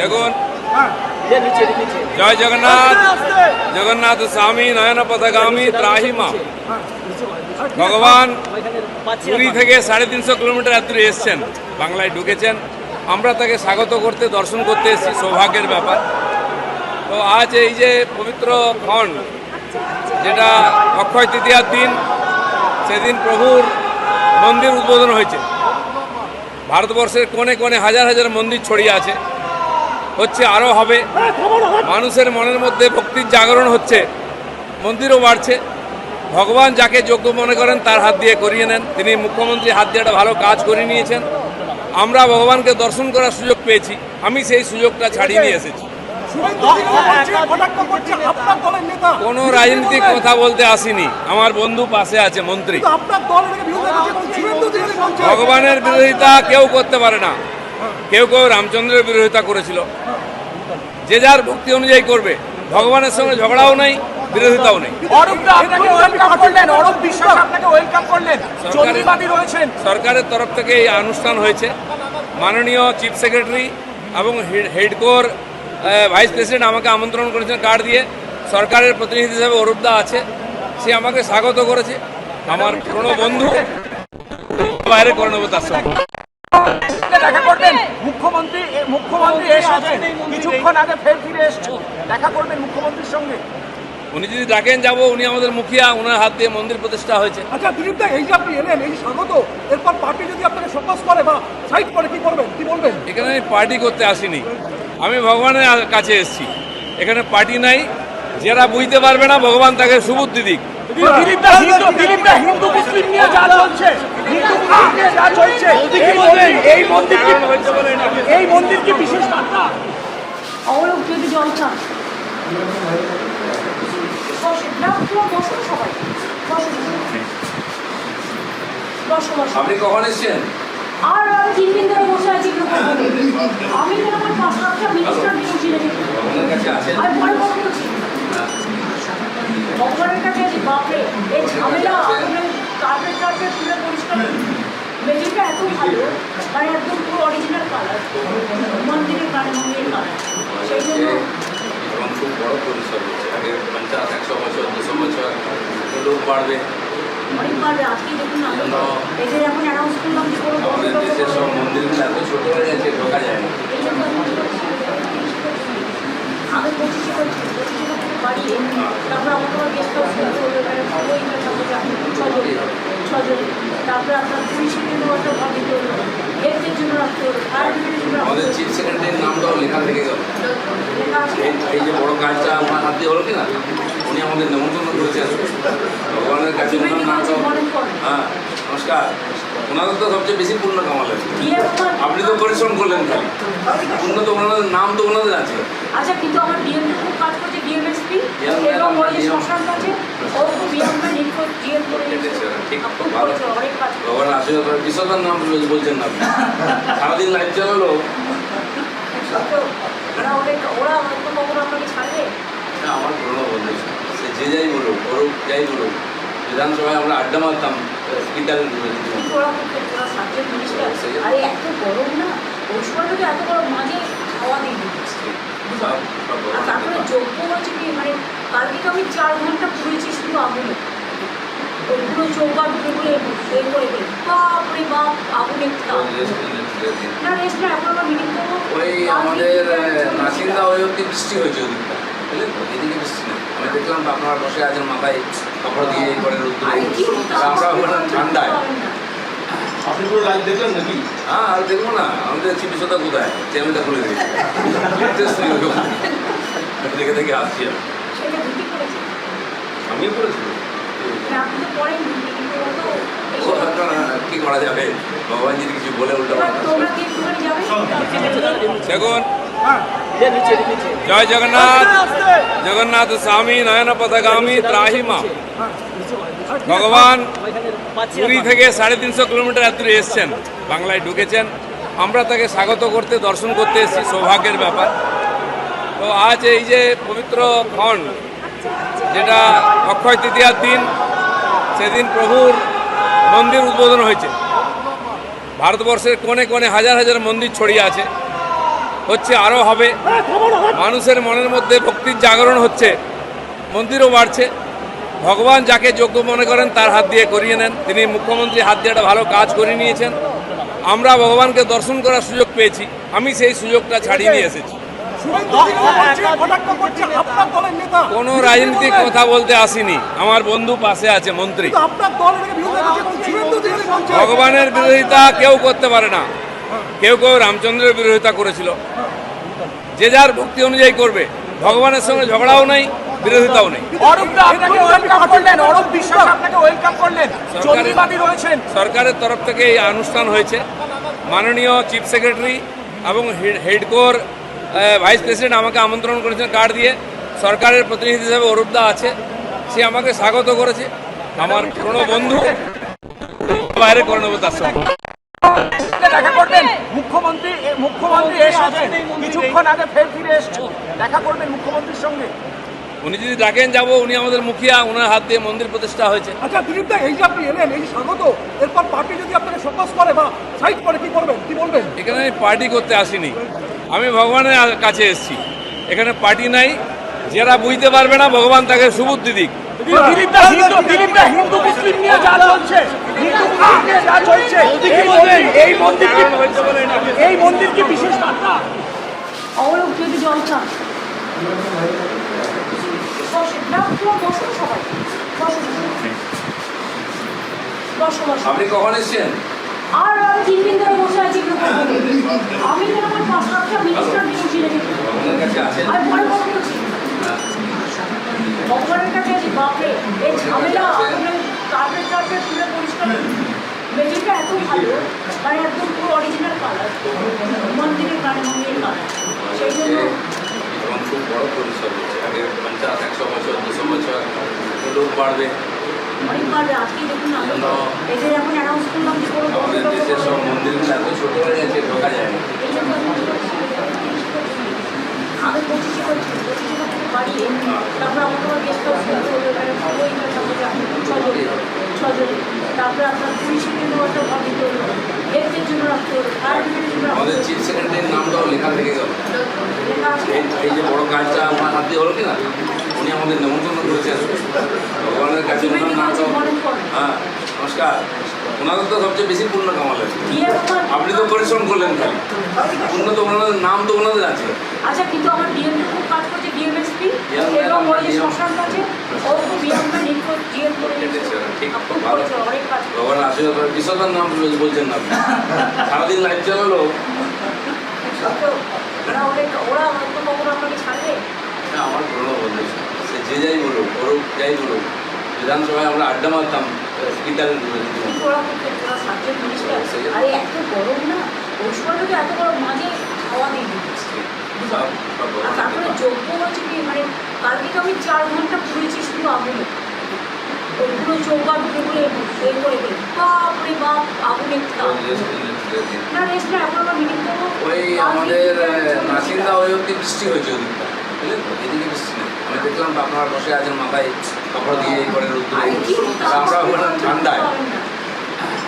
দেখুন। জয় জগন্নাথ। জগন্নাথ স্বামী নয়ন পথগামী ত্রাহিমা। ভগবান পুরী থেকে সাড়ে তিনশো কিলোমিটার দূরে এসছেন বাংলায় ঢুকেছেন। আমরা তাকে স্বাগত করতে দর্শন করতে এসেছি সৌভাগ্যের ব্যাপার। তো আজ এই যে পবিত্র ক্ষণ যেটা অক্ষয় তৃতীয়ার দিন সেদিন প্রভুর মন্দির উদ্বোধন হয়েছে। ভারতবর্ষের কোণে কোণে হাজার হাজার মন্দির ছড়িয়ে আছে। হচ্ছে আরও হবে। মানুষের মনের মধ্যে ভক্তির জাগরণ হচ্ছে মন্দিরও বাড়ছে। ভগবান যাকে যোগ্য মনে করেন তার হাত দিয়ে করিয়ে নেন। তিনি মুখ্যমন্ত্রী হাত দিয়ে একটা ভালো কাজ করে নিয়েছেন। আমরা ভগবানকে দর্শন করার সুযোগ পেয়েছি। আমি সেই সুযোগটা ছাড়িয়ে নিয়ে এসেছি। কোনো রাজনীতিক কথা বলতে আসিনি। আমার বন্ধু পাশে আছে মন্ত্রী। ভগবানের বিরোধিতা কেউ করতে পারে না। কেউ কেউ রামচন্দ্রের বিরোধিতা করেছিল। যে যার ভক্তি অনুযায়ী করবে ভগবানের সঙ্গে ঝগড়াও নেই বিরোধিতাও নেই। অরূপদা আপনাকে ওয়েলকাম করলেন অরূপ বিশ্বাস আপনাকে ওয়েলকাম করলেন। সরকারের- চন্দ্রবাদী রয়েছেন। সরকারের তরফ থেকে এই অনুষ্ঠান হয়েছে। মাননীয় চিফ সেক্রেটারি এবং হেডকোর ভাইস প্রেসিডেন্ট আমাকে আমন্ত্রণ করেছেন কার্ড দিয়ে। সরকারের প্রতিনিধি হিসেবে অরূপদা আছে। সে আমাকে স্বাগত করেছে। আমার পুরনো বন্ধু বাইরে করে নেব তার সঙ্গে। দেখা করবেন। মুখ্যমন্ত্রী মুখ্যমন্ত্রী এসেছেন। কিছুক্ষণ আগে ফের ফিরে এসেছেন। দেখা করবেন মুখ্যমন্ত্রীর সঙ্গে। উনি যদি ডাকেন যাব উনি আমাদের মুখিয়া ওনার হাত দিয়ে মন্দির প্রতিষ্ঠা হয়েছে। আচ্ছা দিলীপ দা এই যে আপনি এলেন এই স্বাগত। এরপর পার্টি যদি আপনাকে ফোকাস করে বা সাইড করে কি করবেন? কি বলবেন? এখানে আমি পার্টি করতে আসিনি। আমি ভগবানের কাছে এসেছি। এখানে পার্টি নাই। যারা বুঝতে পারবে না ভগবান তাকে সুবুদ্ধি দিক। হিন্দু মুসলিম নিয়ে যা চলছে। হিন্দু মুসলিম নিয়ে যা চলছে। এই মন্দির- এই মন্দির কি এই মন্দির কি বিশেষ বার্তা? অরূপ যদি জল আপনি কখন এসছেন? আর আমি তিন দিন ধরে বসে আছি। আমি আমার পাঁচ লাখটা মিনিস্টার বসে রেখেছি। আছেন আর পরে কখন আছি ভগবানের কাছে আছি বাপরে এই ঝামেলা কার্পেট টার্পেট তুলে পরিষ্কার মেঝেটা এত ভালো মানে একদম পুরো অরিজিনাল কালার মন্দিরের কালার মন্দিরের কালার সেই জন্য এবং খুব বড় পরিসর হচ্ছে আগে পঞ্চাশ একশো বছর দুশো বছর লোক বাড়বে। অনেকবার আজকে দেখুন আমি এদের এখন অ্যানাউন্স করলাম যে কোনো আমাদের দেশের সব মন্দিরগুলো এত ছোট হয়ে গেছে ঢোকা যায় না। এই আমি পঁচিশে করছি পঁচিশে বাড়িয়ে তারপর আমাকে আবার গেস্ট হাউস করতে হলো মানে ছজন ছজন। তারপরে আপনার পুলিশের জন্য একটা ভাব হলো হেলথের জন্য রাখতে হলো ফায়ার ব্রিগেডের জন্য আমাদের চিফ সেক্রেটারির নামটাও লেখা থেকে গেল। এই যে বড় কাজটা আমার হাত দিয়ে হলো কিনা উনি আমাদের নেমন্তন্ন করেছেন। ভগবানের কাছে হ্যাঁ নমস্কার। ওনাদের তো সবচেয়ে বেশি পূর্ণ কামালেন আপনি তো পরিশ্রম করলেন খালি। পূর্ণ তো ওনাদের নাম তো ওনাদের আছে। আচ্ছা কিন্তু আমার খুব কাজ করছে ডিএমএসপি এবং ওই যে শ্মশান কাছে ও খুব ডিএম করে ঠিক ভালো। ভগবান আশীর্বাদ নাম বলছেন না আপনি। সারাদিন লাইভ চালালো তো ওরা ওরা হয়তো কখনো আপনাকে ছাড়বে? আমার পুরোনো বন্ধু সে যে যাই বলুক অরূপ যাই বলুক। বিধানসভায় আমরা আড্ডা মারতাম। স্পিকার কিন্তু ওরা খুব ওরা সাবজেক্ট জিনিসটা আরে এত গরম না। ওই এত গরম মাঝে খাওয়া দিয়ে দিচ্ছে। তারপরে যোগ্য হচ্ছে কি? মানে কালকে আমি চার ঘণ্টা পুড়েছি শুধু আগুনে। করে দিই বাপ আগুনে না রেস্ট না এখন আমরা মিটিং করব। ওই আমাদের নাসিন্দা ওই অব্দি বৃষ্টি হয়েছে ওদিকটা। বুঝলেন তো? এদিকে বৃষ্টি নেই আমি দেখলাম আপনারা বসে আছেন মাথায় কাপড় দিয়ে এই আমরা ঠান্ডায়। আপনি পুরো লাইভ দেখলেন নাকি? হ্যাঁ আর দেখব না। আমাদের চিকিৎসাটা কোথায়? চ্যানেলটা খুলে। দেখে। দেখে আসছি আমিও করেছি। কি করা যাবে? ভগবান যদি কিছু বলে উল্টো দেখুন। জয় জগন্নাথ জগন্নাথ স্বামী নয়ন পথগামী ত্রাহিমা ভগবান পুরী থেকে সাড়ে তিনশো কিলোমিটার দূরে এসছেন, বাংলায় ঢুকেছেন। আমরা তাকে স্বাগত করতে, দর্শন করতে এসেছি, সৌভাগ্যের ব্যাপার। তো আজ এই যে পবিত্র ক্ষণ, যেটা অক্ষয় তৃতীয়ার দিন, সেদিন প্রভুর মন্দির উদ্বোধন হয়েছে। ভারতবর্ষের কোণে কোণে হাজার হাজার মন্দির ছড়িয়ে আছে। হচ্ছে আরও হবে। মানুষের মনের মধ্যে ভক্তির জাগরণ হচ্ছে মন্দিরও বাড়ছে। ভগবান যাকে যোগ্য মনে করেন তার হাত দিয়ে করিয়ে নেন। তিনি মুখ্যমন্ত্রী হাত দিয়ে একটা ভালো কাজ করে নিয়েছেন। আমরা ভগবানকে দর্শন করার সুযোগ পেয়েছি। আমি সেই সুযোগটা ছাড়িয়ে নিয়ে এসেছি। কোনো রাজনীতিক কথা বলতে আসিনি। আমার বন্ধু পাশে আছে মন্ত্রী। ভগবানের বিরোধিতা কেউ করতে পারে না। কেউ কেউ রামচন্দ্রের বিরোধিতা করেছিল। যে যার ভক্তি অনুযায়ী করবে ভগবানের সঙ্গে ঝগড়াও নেই বিরোধিতাও নেই। অরূপ দা আপনাকে ওয়েলকাম করলেন অরূপ বিশ্বাস আপনাকে ওয়েলকাম করলেন জঙ্গিবাদী রয়েছেন। সরকারের তরফ থেকে এই অনুষ্ঠান হয়েছে। মাননীয় চিফ সেক্রেটারি এবং হেডকোর ভাইস প্রেসিডেন্ট আমাকে আমন্ত্রণ করেছেন কার্ড দিয়ে। সরকারের প্রতিনিধি হিসেবে অরূপদা আছে। সে আমাকে স্বাগত করেছে। আমার পুরনো বন্ধু বাইরে করে নেব তার সঙ্গে। দেখা করবেন? মুখ্যমন্ত্রী মুখ্যমন্ত্রী এসেছে কিছুক্ষণ আগে ফের ফিরে এসছে দেখা করবেন মুখ্যমন্ত্রীর সঙ্গে। উনি যদি ডাকেন যাব উনি আমাদের মুখিয়া ওনার হাত দিয়ে মন্দির প্রতিষ্ঠা হয়েছে। আচ্ছা দিলীপ দা এই যে আপনি এলেন এই স্বাগত এরপর পার্টি যদি আপনাকে ফোকাস করে বা সাইড করে কি করবেন? কি বলবেন? এখানে আমি পার্টি করতে আসিনি। আমি ভগবানের কাছে এসেছি। এখানে পার্টি নাই। যারা বুঝতে পারবে না ভগবান তাকে সুবুদ্ধি দিক দিলীপ দা হিন্দু দিলীপ দা হিন্দু মুসলিম নিয়ে যা চলছে হিন্দু মুসলিম নিয়ে যা চলছে এই মন্দির- এই মন্দির এই মন্দির কি বিশেষ বার্তা। অবলোক যদি জল আপনি কখন এসছেন? আর আমি তিন দিন ধরে বসে আছি। আমি তো আমার পাঁচ সাতটা মিনিস্টার দিয়ে বসিয়ে রেখেছি কাছে আছেন আর পরে কখন ভগবানের কাছে আছি বাপরে। এই ঝামেলা কার্পেট টার্পেট তুলে পরিষ্কার মেঝেটা এত ভালো মানে একদম পুরো অরিজিনাল কালার মন্দিরের গানে মন্দিরের কালার সেই জন্য খুব বড় পরিসর হচ্ছে। আগে পঞ্চাশ একশো বছর দুশো বছর লোক বাড়বে। অনেক পারবে আজকে দেখুন তো এদের এখন অ্যানাউন্স করলাম যে কোনো আমাদের দেশের সব মন্দিরগুলো এত ছোট হয়ে গেছে ঢোকা যায় না এই জন্য আমি পঁচিশে করছি পঁচিশে করছি বাড়িয়ে তারপর আমাকে আমার গেস্ট হাউস করতে হলো এখানে ওই ছজন ছজন তারপরে আপনার পুলিশের জন্য একটা ভাব দিতে হলো হেলথের জন্য রাখতে হলো ফায়ার ব্রিগেডের জন্য রাখতে আমাদের চিফ সেক্রেটারির নামটাও লেখা থেকে গেল এই যে বড় কাজটা আমার হাত হলো কিনা? উনি আমাদের নেমন্তন্ন করেছেন। ভগবানের কাছে ওনার নামটাও হ্যাঁ নমস্কার। ওনাদের তো সবচেয়ে বেশি পূর্ণ কামাল আছে। আপনি তো পরিশ্রম করলেন খালি পূর্ণ তো ওনাদের নাম তো ওনাদের আছে। আচ্ছা কিন্তু আমার ডিএমএ খুব কাজ করছে ডিএমএসপি শ্মশান ও করেছে। অনেক কাজ ভগবান আশীর্বাদ করে বিশ্বকার নাম বলছেন না সারাদিন লাইভ চালালো ওরা অনেক ওরা হয়তো কখনো আপনাকে ছাড়বে? না, আমার পুরোনো বন্ধু সে যে যাই বলুক অরূপ যাই বলুক। বিধানসভায় আমরা আড্ডা মারতাম স্পিকার ওরা সাবজেক্ট মিনিস্টার এত গরম না? ওই সময় এত গরম মাঝে খাওয়া দিয়ে দিচ্ছে আর তারপরে যোগ্য হচ্ছে কি মানে কালকে তো আমি চার ঘণ্টা ঘুরেছি শুধু আগুনে। ওইগুলো চৌকা ঢুকে বলে করে করে। বাপ রে বাপ আগুনে না রেস্ট না এখন আমরা মিটিং করব। ওই আমাদের নাসিন্দা ওই অব্দি বৃষ্টি হয়েছে ওদিকটা এদিকে বৃষ্টি নেই। আমি দেখলাম আপনারা বসে আছেন মাথায় কাপড় দিয়ে করে আর আমরা ঠান্ডায়।